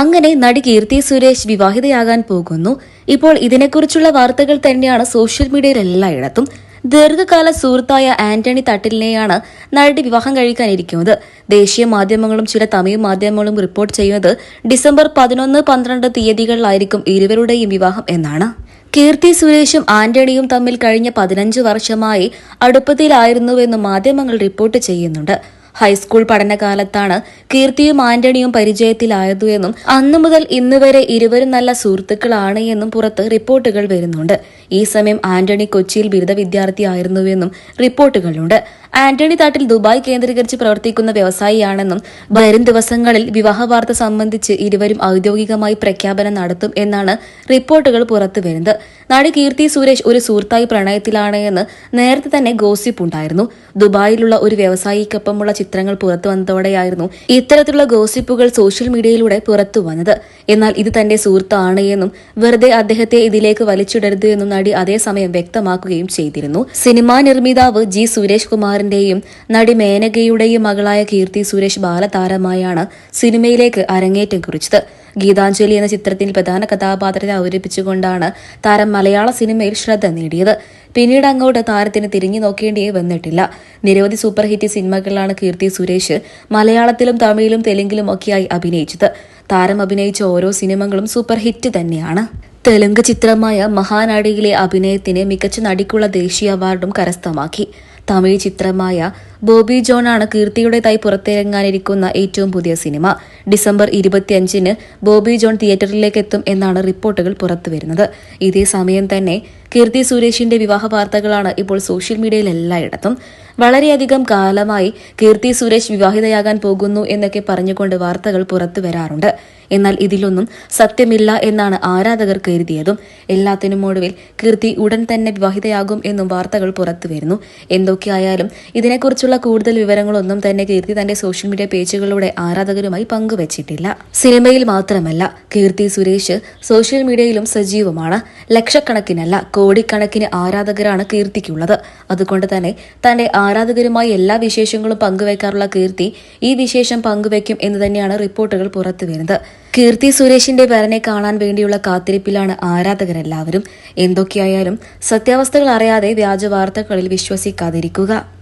അങ്ങനെ നടി കീർത്തി സുരേഷ് വിവാഹിതയാകാൻ പോകുന്നു. ഇപ്പോൾ ഇതിനെക്കുറിച്ചുള്ള വാർത്തകൾ തന്നെയാണ് സോഷ്യൽ മീഡിയയിൽ എല്ലായിടത്തും. ദീർഘകാല സുഹൃത്തായ ആന്റണി തട്ടിലിനെയാണ് നടി വിവാഹം കഴിക്കാനിരിക്കുന്നത്. ദേശീയ മാധ്യമങ്ങളും ചില തമിഴ് മാധ്യമങ്ങളും റിപ്പോർട്ട് ചെയ്യുന്നത് ഡിസംബർ പതിനൊന്ന് പന്ത്രണ്ട് തീയതികളിലായിരിക്കും ഇരുവരുടെയും വിവാഹം എന്നാണ്. കീർത്തി സുരേഷും ആന്റണിയും തമ്മിൽ കഴിഞ്ഞ പതിനഞ്ച് വർഷമായി അടുപ്പത്തിലായിരുന്നുവെന്ന് മാധ്യമങ്ങൾ റിപ്പോർട്ട് ചെയ്യുന്നുണ്ട്. ഹൈസ്കൂൾ പഠനകാലത്താണ് കീർത്തിയും ആന്റണിയും പരിചയത്തിലായതു എന്നും അന്നു മുതൽ ഇന്ന് വരെ ഇരുവരും നല്ല സുഹൃത്തുക്കളാണ് എന്നും പുറത്ത് റിപ്പോർട്ടുകൾ വരുന്നുണ്ട്. ഈ സമയം ആന്റണി കൊച്ചിയിൽ ബിരുദ വിദ്യാർത്ഥിയായിരുന്നുവെന്നും റിപ്പോർട്ടുകളുണ്ട്. ആന്റണി താട്ടിൽ ദുബായ് കേന്ദ്രീകരിച്ച് പ്രവർത്തിക്കുന്ന വ്യവസായിയാണെന്നും വരും ദിവസങ്ങളിൽ വിവാഹ വാർത്ത സംബന്ധിച്ച് ഇരുവരും ഔദ്യോഗികമായി പ്രഖ്യാപനം നടത്തും എന്നാണ് റിപ്പോർട്ടുകൾ പുറത്തുവരുന്നത്. നടി കീർത്തി സുരേഷ് ഒരു സുഹൃത്തായി പ്രണയത്തിലാണ് എന്ന് നേരത്തെ തന്നെ ഗോസിപ്പ് ഉണ്ടായിരുന്നു ദുബായിലുള്ള ഒരു വ്യവസായിക്കൊപ്പമുള്ള ചിത്രങ്ങൾ പുറത്തു വന്നതോടെയായിരുന്നു ഇത്തരത്തിലുള്ള ഗോസിപ്പുകൾ സോഷ്യൽ മീഡിയയിലൂടെ പുറത്തു വന്നത്. എന്നാൽ ഇത് തന്റെ സുഹൃത്താണ് എന്നും വെറുതെ അദ്ദേഹത്തെ ഇതിലേക്ക് വലിച്ചിടരുത് എന്നും നടി അതേസമയം വ്യക്തമാക്കുകയും ചെയ്തിരുന്നു. സിനിമാ നിർമ്മിതാവ് ജി സുരേഷ് കുമാറിന്റെയും നടി മേനകയുടെയും മകളായ കീർത്തി സുരേഷ് ബാലതാരമായാണ് സിനിമയിലേക്ക് അരങ്ങേറ്റം കുറിച്ചത്. ഗീതാഞ്ജലി എന്ന ചിത്രത്തിൽ പ്രധാന കഥാപാത്രത്തെ അവതരിപ്പിച്ചുകൊണ്ടാണ് താരം മലയാള സിനിമയിൽ ശ്രദ്ധ നേടിയത്. പിന്നീട് അങ്ങോട്ട് താരത്തിന് തിരിഞ്ഞു നോക്കേണ്ടി വന്നിട്ടില്ല. നിരവധി സൂപ്പർ ഹിറ്റ് സിനിമകളിലാണ് കീർത്തി സുരേഷ് മലയാളത്തിലും തമിഴിലും തെലുങ്കിലും ഒക്കെയായി അഭിനയിച്ചത്. താരം അഭിനയിച്ച ഓരോ സിനിമകളും സൂപ്പർ ഹിറ്റ് തന്നെയാണ്. തെലുങ്ക് ചിത്രമായ മഹാനടിയിലെ അഭിനയത്തിന് മികച്ച നടിക്കുള്ള ദേശീയ അവാർഡും കരസ്ഥമാക്കി. തമിഴ് ചിത്രമായ ബോബി ജോൺ ആണ് കീർത്തിയുടേതായി പുറത്തിറങ്ങാനിരിക്കുന്ന ഏറ്റവും പുതിയ സിനിമ. ഡിസംബർ ഇരുപത്തിയഞ്ചിന് ബോബി ജോൺ തിയേറ്ററിലേക്ക് എത്തും എന്നാണ് റിപ്പോർട്ടുകൾ പുറത്തുവരുന്നത്. ഇതേ സമയം തന്നെ കീർത്തി സുരേഷിന്റെ വിവാഹ വാർത്തകളാണ് ഇപ്പോൾ സോഷ്യൽ മീഡിയയിൽ എല്ലായിടത്തും. വളരെയധികം കാലമായി കീർത്തി സുരേഷ് വിവാഹിതയാകാൻ പോകുന്നു എന്നൊക്കെ പറഞ്ഞുകൊണ്ട് വാർത്തകൾ പുറത്തു വരാറുണ്ട് എന്നാൽ ഇതിലൊന്നും സത്യമില്ല എന്നാണ് ആരാധകർ കരുതിയതും. എല്ലാത്തിനും ഒടുവിൽ കീർത്തി ഉടൻ തന്നെ വിവാഹിതയാകും എന്നും വാർത്തകൾ പുറത്തു വരുന്നു എന്തൊക്കെയായാലും ഇതിനെക്കുറിച്ചുള്ള കൂടുതൽ വിവരങ്ങളൊന്നും തന്നെ കീർത്തി തന്റെ സോഷ്യൽ മീഡിയ പേജുകളിലൂടെ ആരാധകരുമായി പങ്കുവച്ചിട്ടില്ല. സിനിമയിൽ മാത്രമല്ല കീർത്തി സുരേഷ് സോഷ്യൽ മീഡിയയിലും സജീവമാണ്. ലക്ഷക്കണക്കിനല്ല കോടിക്കണക്കിന് ആരാധകരാണ് കീർത്തിക്കുള്ളത്. അതുകൊണ്ട് തന്നെ തന്റെ ആരാധകരുമായി എല്ലാ വിശേഷങ്ങളും പങ്കുവയ്ക്കാറുള്ള കീർത്തി ഈ വിശേഷം പങ്കുവയ്ക്കും എന്ന് തന്നെയാണ് റിപ്പോർട്ടുകൾ പുറത്തുവരുന്നത് കീർത്തി സുരേഷിന്റെ വരനെ കാണാൻ വേണ്ടിയുള്ള കാത്തിരിപ്പിലാണ് ആരാധകരെല്ലാവരും. എന്തൊക്കെയായാലും സത്യാവസ്ഥകൾ അറിയാതെ വ്യാജ വാർത്തകളിൽ വിശ്വസിക്കാതിരിക്കുക.